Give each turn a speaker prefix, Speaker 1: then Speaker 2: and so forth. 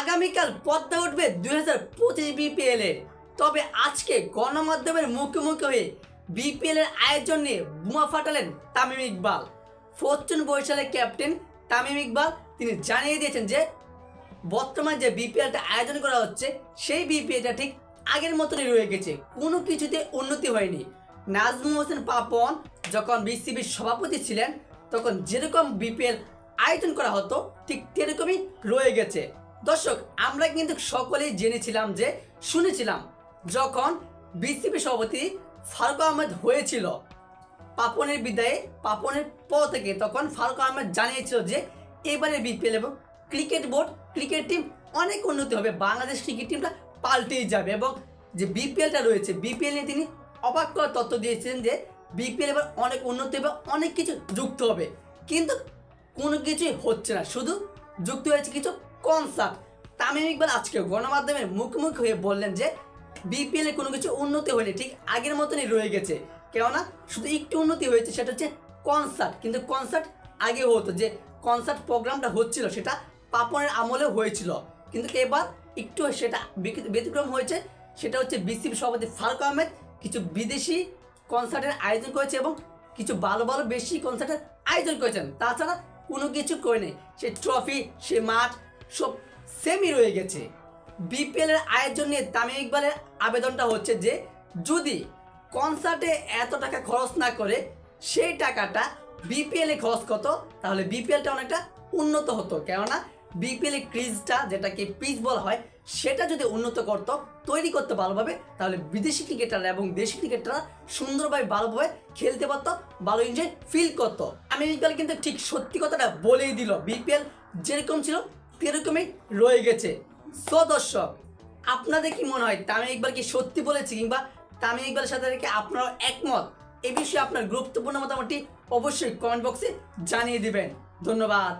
Speaker 1: আগামীকাল পদ্মা উঠবে দুই হাজার পঁচিশ বিপিএল এর। তবে আজকে গণমাধ্যমের মুখোমুখি হয়ে বিপিএল এর আয়োজন নিয়ে বোমা ফাটালেন তামিম ইকবাল। ফরচুন বরিশালের ক্যাপ্টেন তামিম ইকবাল, তিনি জানিয়ে দিয়েছেন যে, বর্তমানে যে বিপিএলটা আয়োজন করা হচ্ছে, সেই বিপিএলটা ঠিক আগের মতনই রয়ে গেছে, কোনো কিছুতে উন্নতি হয়নি। নাজমুল হোসেন পাপন যখন বিসিবির সভাপতি ছিলেন, তখন যেরকম বিপিএল আয়োজন করা হতো, ঠিক তেরকমই রয়ে গেছে। দর্শক, আমরা কিন্তু সকলেই জেনেছিলাম যে, শুনেছিলাম যখন বিসিবি সভাপতি ফারুক আহমেদ হয়েছিল, পাপনের বিদায়ে, পাপনের পর থেকে তখন ফারুক আহমেদ জানিয়েছিল যে, এবারে বিপিএল এবং ক্রিকেট বোর্ড, ক্রিকেট টিম অনেক উন্নতি হবে, বাংলাদেশ ক্রিকেট টিমটা পাল্টেই যাবে এবং যে বিপিএলটা রয়েছে, বিপিএল নিয়ে তিনি অবাক করার তথ্য দিয়েছিলেন যে, বিপিএল এবার অনেক উন্নতি হবে, অনেক কিছু যুক্ত হবে। কিন্তু কোনো কিছুই হচ্ছে না, শুধু যুক্ত হয়েছে কিছু কনসার্ট তামিম ইকবাল আজকে গণমাধ্যমের মুখোমুখি হয়ে বললেন যে বিপিএল কোনো কিছু উন্নতি হয়নি, ঠিক আগের মতনই রয়ে গেছে। কেননা, শুধু একটু উন্নতি হয়েছে, সেটা হচ্ছে কনসার্ট কিন্তু কনসার্ট আগে হতো যে কনসার্ট প্রোগ্রামটা হচ্ছিল, সেটা পাপনের আমলে হয়েছিল। কিন্তু এবার একটু সেটা ব্যতিক্রম হয়েছে, সেটা হচ্ছে বিসিবি সভাপতি ফারুক আহমেদ কিছু বিদেশি কনসার্টের আয়োজন করেছে এবং কিছু ভালো ভালো বেশি কনসার্টের আয়োজন করেছেন। তাছাড়া কোনো কিছু করেনি। সে ট্রফি সে মাঠ সব সেমই রয়ে গেছে। বিপিএল এর আয়োজন নিয়ে তামিম ইকবালের আবেদনটা হচ্ছে যে, যদি কনসার্টে এত টাকা খরচ না করে সেই টাকাটা বিপিএল খরচ করতো, তাহলে বিপিএলটা অনেকটা উন্নত হতো। কেননা বিপিএল এর ক্রিজটা যেটাকে পিচ বলা হয়, সেটা যদি উন্নত করতো, তৈরি করতে ভালোভাবে, তাহলে বিদেশি ক্রিকেটাররা এবং দেশি ক্রিকেটাররা সুন্দরভাবে ভালোভাবে খেলতে পারতো, ভালো এনজয় ফিল করতো। আমি ইকবাল কিন্তু ঠিক সত্যি কথাটা বলেই দিল। বিপিএল যেরকম ছিল সেরকমই রয়ে গেছে। সো দর্শক, আপনাদের কি মনে হয়, তামিম ইকবাল কি সত্যি বলেছে কিংবা তামিম ইকবালের সাথে কি আপনারাও একমত? এ বিষয়ে আপনার গুরুত্বপূর্ণ মতামতটি অবশ্যই কমেন্ট বক্সে জানিয়ে দিবেন। ধন্যবাদ।